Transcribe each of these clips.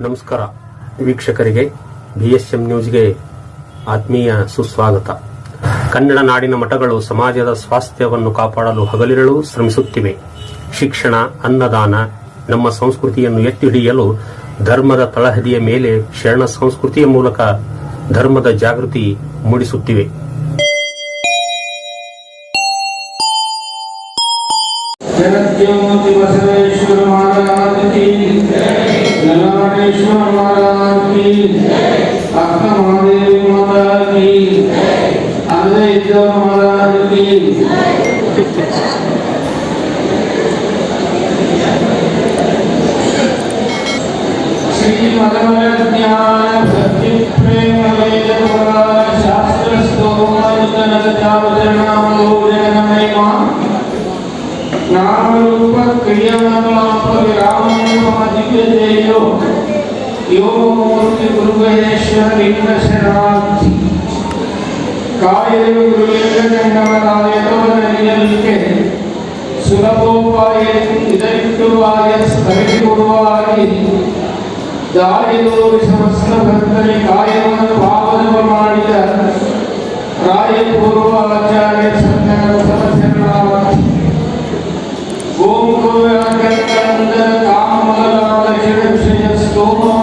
ನಮಸ್ಕಾರ. ವೀಕ್ಷಕರಿಗೆ B S M ನ್ಯೂಸ್ಗೆ ಆತ್ಮೀಯ ಸುಸ್ವಾಗತ. ಕನ್ನಡ ನಾಡಿನ ಮಠಗಳು ಸಮಾಜದ ಸ್ವಾಸ್ಥ್ಯವನ್ನು ಕಾಪಾಡಲು ಹಗಲಿರಲು ಶ್ರಮಿಸುತ್ತಿವೆ. ಶಿಕ್ಷಣ, ಅನ್ನದಾನ, ನಮ್ಮ ಸಂಸ್ಕೃತಿಯನ್ನು ಎತ್ತಿ ಹಿಡಿಯಲು ಧರ್ಮದ ತಳಹದಿಯ ಮೇಲೆ ಶರಣ ಸಂಸ್ಕೃತಿಯ ಮೂಲಕ ಧರ್ಮದ ಜಾಗೃತಿ ಮೂಡಿಸುತ್ತಿವೆ. ಜಗತ್ಯೋತಿ नरवणेश्वर महाराज की अक्का महादेव माता की अजय महाराज की श्री मदमय ज्ञान भक्ति प्रेम वेद पुराण शास्त्र स्तोम अनुतन चावचरणामलो जगन्मयमा ನಾಮರೂಪ ಕ್ರಿಯಾನಾಮ ವಿರಾಮದಿವ್ಯತೆಯೋ ಯೋಗಮೂರ್ತಿ ಗುರುಗಣೇಶ್ವರ ಲಿಂಗ ಶರಣಾರ್ಥಿ ಕಾಯದೇವ ಗುರುಲಿಂಗ ಚಂಡಮರಾಯತವನಿಯಲಿಕೆ ಸುಲಭೋಪಾಯ ಇದರಿಟ್ಟುವಾಯ ಸ್ಥಗಿತುರುವಾಗಿ ದಾರಿದೋರಿ ಸಮಸ್ತ ಭಕ್ತರಿ ಕಾಯವನ್ನು ಪಾವನ ಮಾಡಿದ ರಾಯಪೂರ್ವ ಆಚಾರ್ಯ ಸಂಘದ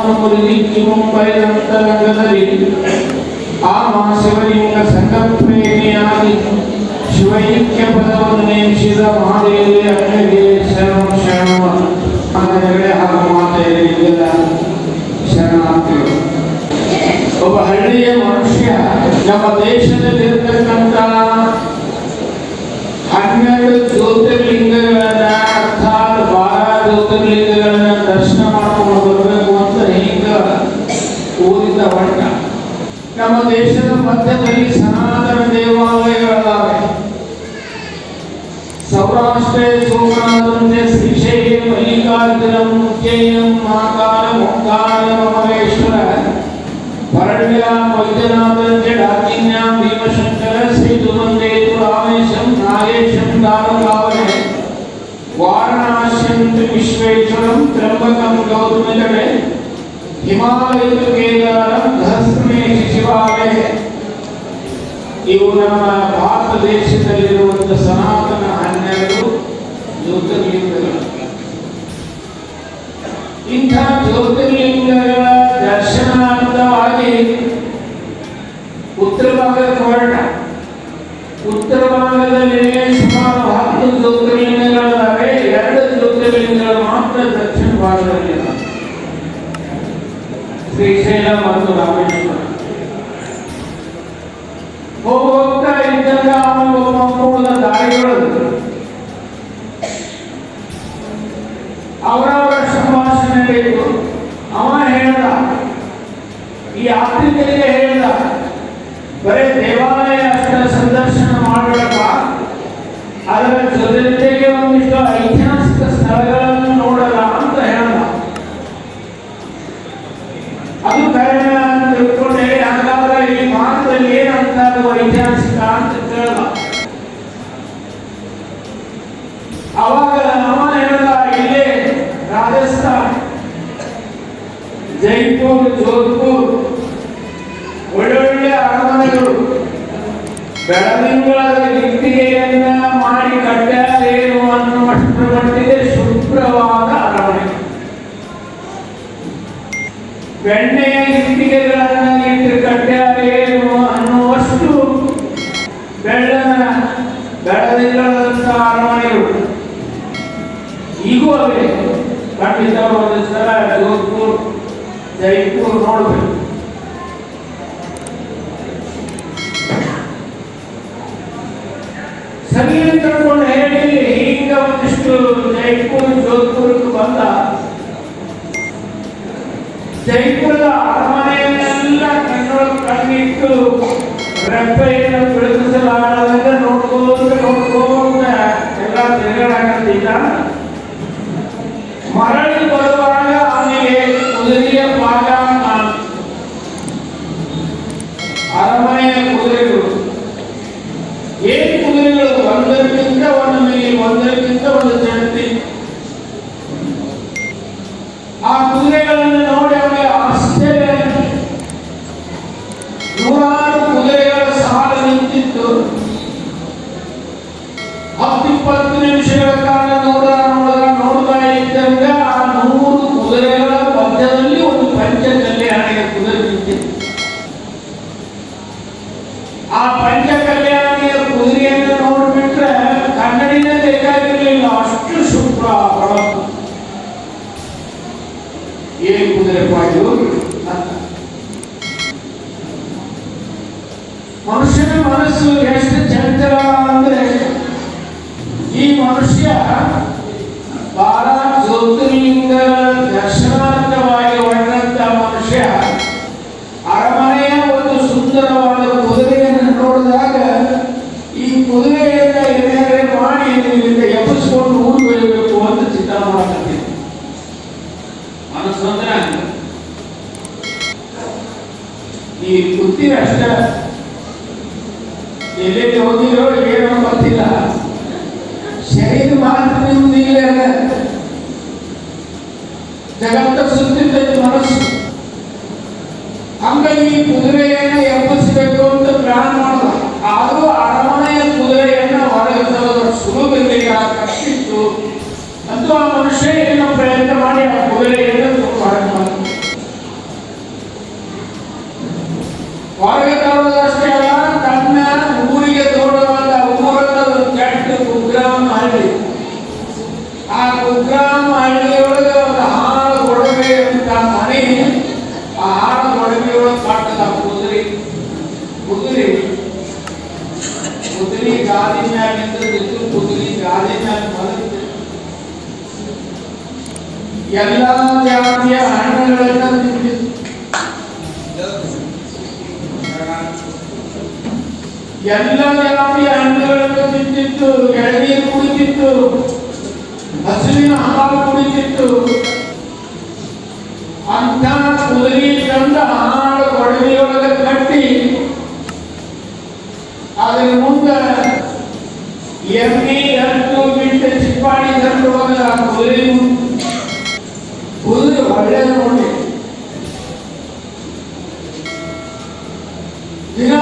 ಸ್ತೋಮಾನುಮುರಿದಿಕ್ಕಿ ಮುಂಬೈದಂತರಂಗದಲ್ಲಿ ಆ ಮಹಾಶಿವಲಿಂಗ ಸಂಘಪ್ರೇಮಿಯಾಗಿ ಶಿವೈಕ್ಯ ಪದವನ್ನು ನೇಮಿಸಿದ ಮಹಾದೇವಿ ಅಣ್ಣಗೆ ಶರಣ ಶರಣ ಹೆಗಡೆ ಹಾಗೂ ಮಾತೆಯರಿಗೆಲ್ಲ ಶರಣಾರ್ಥಿಗಳು ಒಬ್ಬ ಹಳ್ಳಿಯ ಮನುಷ್ಯ ನಮ್ಮ ದೇಶದಲ್ಲಿರ್ತಕ್ಕಂಥ ದೇಶದ ಮಧ್ಯದಲ್ಲಿ ಸನಾತನ ದೇವಾಲಯಗಳಿದ್ದಾವೆ ಸೌರಾಷ್ಟ್ರ ಸೋಮನಾಥಂತೆ ಶ್ರೀಶೈಲ ಮಲ್ಲಿಕಾರ್ಜುನ ಉಜ್ಜಯಿನಂ ಮಹಾಕಾಲ ಓಂಕಾರ ಮಹೇಶ್ವರ ಭರಣ್ಯ ವೈದ್ಯನಾಥಂತೆ ಡಾಕಿನ್ಯಾಂ ಭೀಮಶಂಕರ ಶ್ರೀ ತುಮಂದೇತು ರಾಮೇಶಂ ನಾಗೇಶಂ ದಾರುಕಾವನೆ ವಾರಣಾಸ್ಯಂತು ವಿಶ್ವೇಶ್ವರಂ ತ್ರ್ಯಂಬಕಂ ಗೌತಮಿಲಡೆ ಹಿಮಾಲಯದ ಕೇದಾರಂ ಸಹಸ್ರಮೇಶ ಶಿವಾಲಯ ಇವು ನಮ್ಮ ಭಾರತ ದೇಶದಲ್ಲಿರುವಂತಹ ಸನಾತನ ಹನ್ನೆರಡು ಜ್ಯೋತಿರ್ಲಿಂಗಗಳು. ಇಂಥ ಜ್ಯೋತಿರ್ಲಿಂಗಗಳ ಹೋಗ್ತಾ ಇದ್ದಾಗ ಅವನು ಒಬ್ಬ ಕೂಡದ ದಾರಿಗಳು ಅವರವರ ಸಂಭಾಷಣೆ ಬೇಕು ಅವ ಹೇಳ್ದ ಈ ಯಾತ್ರಿಕರಿಗೆ ಹೇಳ್ದ ಬರೇ ದೇವಾಲಯ ಅಷ್ಟ ಸಂದರ್ಶನ ಮಾಡಬೇಡ ಅದರ ಜೊತೆ ಜೊತೆಗೆ ಒಂದಿಷ್ಟು ಐತಿಹಾಸಿಕ ಸ್ಥಳಗಳನ್ನು ಅಂತ ಕೇಳಲ್ಲ ಅವಾಗ ನಮ್ಮ ಹೇಳ್ದ ಇಲ್ಲೇ ರಾಜಸ್ಥಾನ್. ಜೈಪುರ್, ಜೋಧ್ಪುರ್, ಒಳ್ಳೊಳ್ಳೆ ಅರಮನೆಗಳು. ಬೆಳದಿಂಗಳಲ್ಲಿ ಇಟ್ಟಿಗೆಯನ್ನ ಮಾಡಿ ಕಟ್ಟಾರೇನು ಅನ್ನುವಷ್ಟರ ಮಟ್ಟಿಗೆ ಶುಭ್ರವಾದ ಅರಮನೆ. ಬೆಣ್ಣೆಯ ಇಟ್ಟಿಗೆಗಳನ್ನ ಇಟ್ಟು ಕಟ್ಟಾರೇನು ಜೈಪುರ್ ನೋಡ್ಬೇಕು ಸರಿ ಕರ್ಕೊಂಡು ಹೇಳಿ ಈಗ ಒಂದಿಷ್ಟು ಜೈಪುರ್ ಜೋಧ್ಪುರಕ್ಕೆ ಬಂದ ಜೈಪುರದ ಅರಮನೆಯನ್ನೆಲ್ಲ ಕಣ್ಣೊಳಗೆ ಕಣ್ಣಿಟ್ಟು ರೆಪ್ಪೆಯನ್ನು ಬೆಳಗಿಸಲಾಡದಂಗ ನೋಡ್ಕೋತ ನೋಡ್ಕೋತ ಎಲ್ಲ ತಿರುಗಾಡಕತ್ತಿದ್ದ ಮರಳಿ ഏഴ് കുതിരകൾ വന്നിരിക്കുന്ന വണ്ണമെങ്കിൽ വന്നിരിക്കുന്ന വന്നിട്ടെടുത്തി ആ കുതിരകളെ ನೋಡಿ ಅವರ ಆಶ್ಚರ್ಯ ನೂರಾರು ಕುದುರೆಗಳ ಸಾಲ ನಿಂತಿತ್ತು ಹತ್ತಿಪ್ಪತ್ತು ನಿಮಿಷಗಳ ಕಾಲ ನೂರ ನೋಡರ ನೋಡ್ತಾ ಇದ್ದಂಗ ಆ ನೂರು ಕುದುರೆಗಳ ಮಧ್ಯದಲ್ಲಿ ಒಂದು ಪಂಚಕಲ್ಲೆ ಹಣೆಗೆ ಕುದುರೆ ನಿಂತಿತ್ತು ಆ ಪಂಚಕಲ್ಯಾಣ ಅಷ್ಟು ಶುಭ್ರ ಹೊಳಪು ಏನ್ ಕುದುರೆ ಪಾಯು ಅಂತ ಮನುಷ್ಯನ ಮನಸ್ಸು ಎಷ್ಟು ಚಂಚಲ ಅಂದ್ರೆ ಈ ಮನುಷ್ಯ ಬಹಳ ಜ್ಯೋತಿರ್ಲಿಂಗ ಎಲ್ಲ ಜಾತಿಯ ಹಣ್ಣುಗಳನ್ನು ತಿಂತಿತ್ತು ಎಳನೀರು ಕುಡಿತಿತ್ತು ಹಸುವಿನ ಹಾಲು ಕುಡಿತಿತ್ತು. ಅಂತ ಕುದುರೆ ತಂದ ಹಾಳು ಕೊಡವೆಯೊಳಗೆ ಕಟ್ಟಿ, ಅದರ ಮುಂದೆ ಎಮ್ಮೆ ಹತ್ತು ಬಿಟ್ಟು ಚಿಪ್ಪಾಡಿ ಆ ಕುದುರೆ ಕುದುರೆ ಒಳ್ಳೆಯದು ನೋಡಿ ದಿನ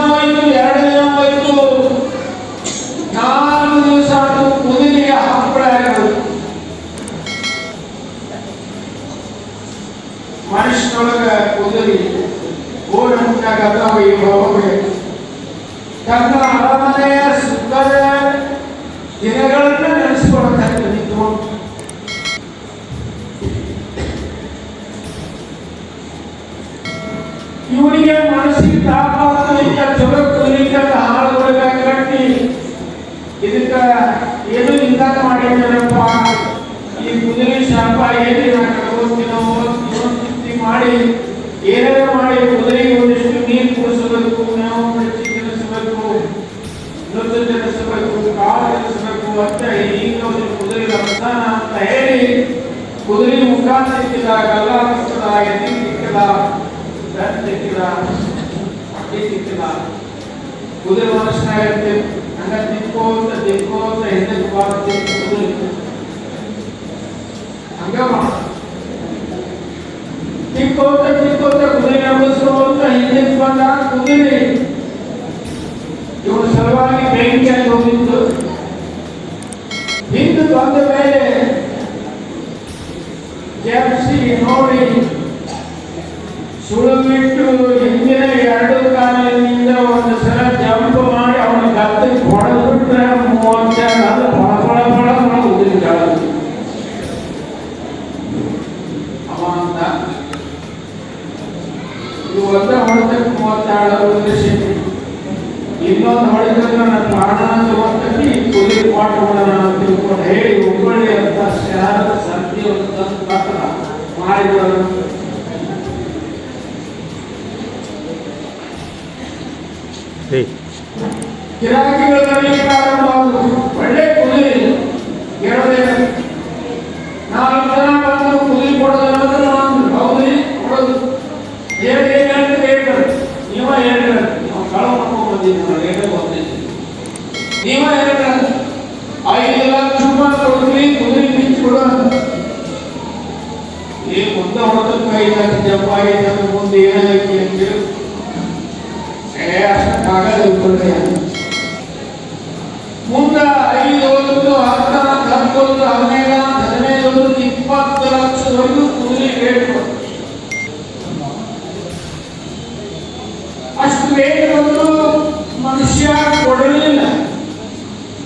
ಹೋಗಬೇಕು. ತನ್ನ ಅರಮನೆಯ ಸುಖದ ದಿನಗಳನ್ನ ನಿಂತ್ಕೊಂಡು ಇವನಿಗೆ ಮನಸ್ಸಿಗೆ ತಾಪಾಗ್ತದೆ ಚಲೋ ಕುಲಿಕ ಹಾಳು ಕಟ್ಟಿ ಇದಕ್ಕ ಏನು ಇಂದಾಗ ಮಾಡಿದ್ದಾರಪ್ಪ? ಈ ಕುದುರೆ ಶಾಪ ಏನಿ ನಾನು ಕಳ್ಕೊತೀನೋ ಮಾಡಿ. ತಿನ್ನಿಸಬೇಕು ಅಂತ ಈಗ ಒಂದು ಕುದುರೆ ರಮದಾನ ಅಂತ ಹೇಳಿ ಕುದುರೆ ಮುಖ ತಿಕ್ಕಿದ ಗಲ್ಲ ತಿಕ್ಕಿದ ಎದೆ ತಿಕ್ಕಿದ ಬೆನ್ನು ತಿಕ್ಕಿದ ಹೊಟ್ಟೆ ತಿಕ್ಕಿದ ಕುದುರೆ ಮನುಷ್ಯನಾಗತ್ತೆ ಹಂಗ ತಿಕ್ಕೋತ ತಿಕ್ಕೋತ ಹಿಂದಕ್ಕೆ ಬಾರತ್ತೆ ಕುದುರೆ ಹಂಗ ಮಾಡ ತಿಕ್ಕೋತ ತಿಕ್ಕೋತ ಕುದುರೆ ನಂಬಿಸ್ಕೋತ ಹಿಂದಕ್ಕೆ ಬಂದ ಕುದುರೆ ಇವನ ಸಲುವಾಗಿ ಬೆಂಕಿ ಅಂತ ಹೋಗಿದ್ದು ಹಿಂದೆ ಬಂದ ಮೇಲೆ ಜಪ್ಸಿ ನೋಡಿ ಸುಳುವಿಟ್ಟು ಹಿಂದಿನ ಎರಡು ಕಾಲಿನಿಂದ ಒಂದು ಸಲ ಜಂಪ್ ಮಾಡಿ ಅವನ ಗದ್ದೆಗೆ ಹೊಡೆದ್ಬಿಟ್ರೆ ಮೂವತ್ತೆರಡು ಅದು ಫಳ ಫಳ ಫಳ ಫಳ ಉದುರಿ ಜಾಳದು. ಅವ ಅಂತ ಇದು ಒಂದೇ ಹೊಡೆದಕ್ಕೆ ಮೂವತ್ತೆರಡು ಉದ್ದೇಶ ಇನ್ನೊಂದು ಹೊಡೆದ್ರೆ ನನ್ನ ಪ್ರಾಣ ತಗೊಂಡಿ ಕುದುರೆ ಪಾಠ ಮಾಡೋಣ ಅಂತ ಮುಂದೆ ಏನಾಗೈತಿ ಅಂತೇಳಿ ಆಗಲ್ಲ ಮುಂದೆ ಐದು ಒಂದು ಹತ್ತು ಹತ್ತೊಂದು ಹದಿನೈದು ಅಷ್ಟು ಮನುಷ್ಯ ಕೊಡಲಿಲ್ಲ.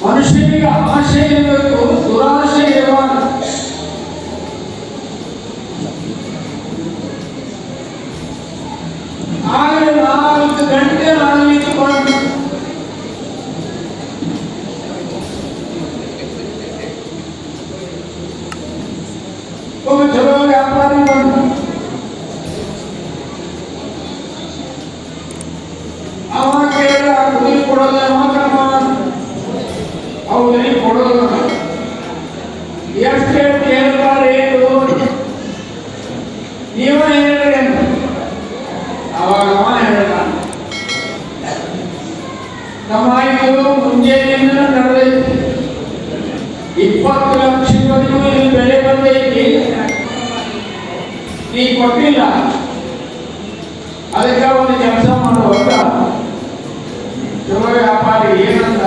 ಮನುಷ್ಯನಿಗೆ ಆಶೆ ಇರಬೇಕು, ದುರಾಶೆ ಇರಬಾರ್ದು. ಇದು ಮುಂಜಾನೆಯಿಂದ ನಡೆದೈತಿ ಇಪ್ಪತ್ತು ಲಕ್ಷ ಇಲ್ಲಿ ಬೆಲೆ ಬಂದೈತಿ ನೀ ಕೊಟ್ಟಿಲ್ಲ. ಅದಕ್ಕೆ ಒಂದು ಕೆಲಸ ಮಾಡುವಾಗ ಚಲೋ ವ್ಯಾಪಾರಿ ಏನಂತ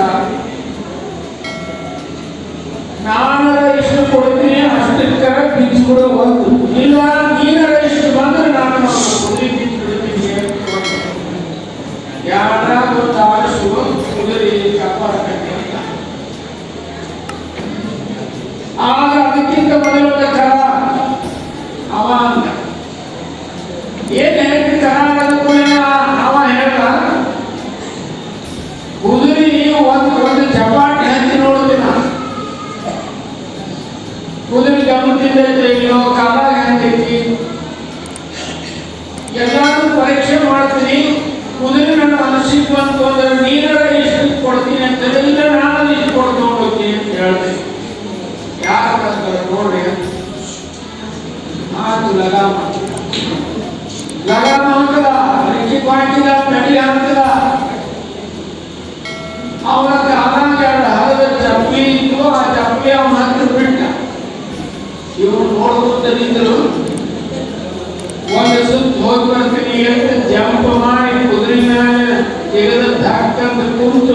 ನಾನು ಇಷ್ಟು ಕೊಡ್ತೀನಿ ಅಷ್ಟಕ್ಕರ ಬಿಚ್ಚಿಬಿಡೋ ಒಂದು ಇಲ್ಲ ನೀನರ ಎಷ್ಟು ಬಂದ್ರೆ ನಾನು ಕುದುರೆ ಬಿಚ್ಚಿಬಿಡ್ತೀನಿ ಯಾರ ಒಂದು ಆಶು ಕುದುರೆ ವ್ಯಾಪಾರ ಕಟ್ಟಿ ಅಂತ ಆಗ ಅದಕ್ಕಿಂತ ಮೊದಲ ಕರ ಅವ ಅಂದ ಏನ್ ಹೇಳ್ತಿ ಕರ ಅನ್ನೋದು ಕೂಡ ಅವ ಹೇಳ್ದ ಕುದುರೆ ಒಂದು ಒಂದು ಚಪಾಟಿ ಹಂಚಿ ನೋಡುದಿಲ್ಲ ಕುದುರೆ ಗಮನದಿಂದ ಇಲ್ಲೋ ಕಾಲ ಹೆಂಗೈತಿ ಎಲ್ಲಾರು ಪರೀಕ್ಷೆ ಮಾಡ್ತೀನಿ ಕುದುರೆ ಬಂತು ಅಂದ್ರೆ ನೀನರ ಇಷ್ಟು ಕೊಡ್ತೀನಿ ಅಂತ ಇಲ್ಲ ನಾನು ಇಷ್ಟು ಕೊಡ್ಕೊಂಡು ಹೋಗ್ತೀನಿ ಅಂತ ಹೇಳಿದೆ. ಯಾರ ನೋಡ್ರಿ? ಆತು ಲಗಾಮ ಲಗಾಮ ಹಾಕದ ರಿಕ್ಕಿ ಹಾಕಿದ ನಡಿ ಹಾಕದ ಅವನ পর্যন্ত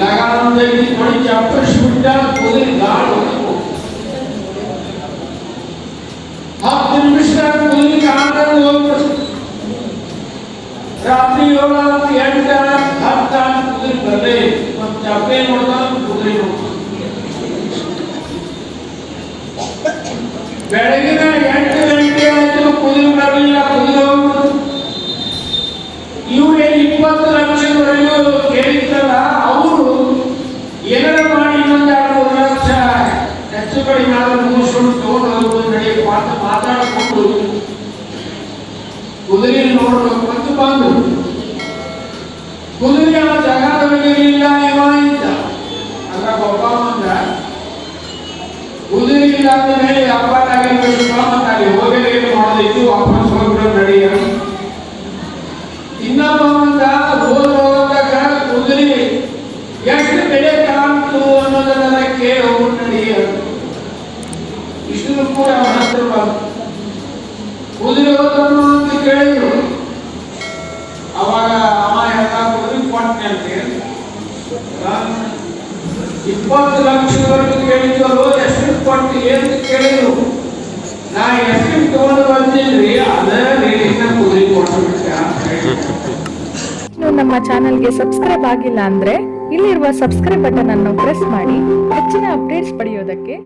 লাগানো যায়নি ঘড়ি চব্বিশ মিটার করে গান হতে आप दिन मिश्रा कोई काम कर लोग रात्रि होगा कि एंटर हर काम कोई बने जब पे मोड़ ಕುದುರೆ ಆ ಜಗದೊಳಗೆ ಇಲ್ಲ ಇವ ಇದ್ದ ಅದ್ರ ಒಬ್ಬ ಬಂದ ಕುದುರೆ ಇಲ್ಲ ಮೇಲೆ ವ್ಯಾಪಾರ ಆಗಿರ್ಬೇಕು ಮತ್ತೆ ಅಲ್ಲಿ ಮಾಡೋದಿತ್ತು ವಾಪಸ್ ಹೋಗ್ಬಿಡೋ ನಡಿಯ ಇನ್ನೊಬ್ಬ ಬಂದ ಹೋದ ಹೋದಾಗ ಕಾಣ್ತು ಅನ್ನೋದನ್ನ ಕೇಳಿ ಹೋಗಿ ನಡಿಯ ಇಷ್ಟು ಕೂಡ ಹತ್ರ ಕುದುರೆ ಅಂತ ಕೇಳಿದ್ರು ಅವಾಗ ಅವ ಹೇಳ್ದ ಕುದುರೆ ಕೊಟ್ಟೆ ಅಂತ ಹೇಳಿ ಇಪ್ಪತ್ತು ಲಕ್ಷದವರೆಗೂ ಕೇಳಿದ್ರು ಎಷ್ಟು ಕೊಟ್ಟು ಏನು ಕೇಳಿದ್ರು? ನಾ ಎಷ್ಟು ತಗೊಂಡು ಬಂದಿಲ್ರಿ, ಅದೇ ರೇಟಿನ ಕುದುರೆ ಕೊಟ್ಟು ಬಿಟ್ಟೆ ಅಂತ ಹೇಳಿ ನಮ್ಮ ಚಾನೆಲ್ಗೆ ಸಬ್ಸ್ಕ್ರೈಬ್ ಆಗಿಲ್ಲ ಅಂದ್ರೆ ಇಲ್ಲಿರುವ ಸಬ್ಸ್ಕ್ರೈಬ್ ಬಟನ್ ಅನ್ನು ಪ್ರೆಸ್ ಮಾಡಿ, ಹೆಚ್ಚಿನ ಅಪ್ಡೇಟ್ಸ್ ಪಡೆಯೋದಕ್ಕೆ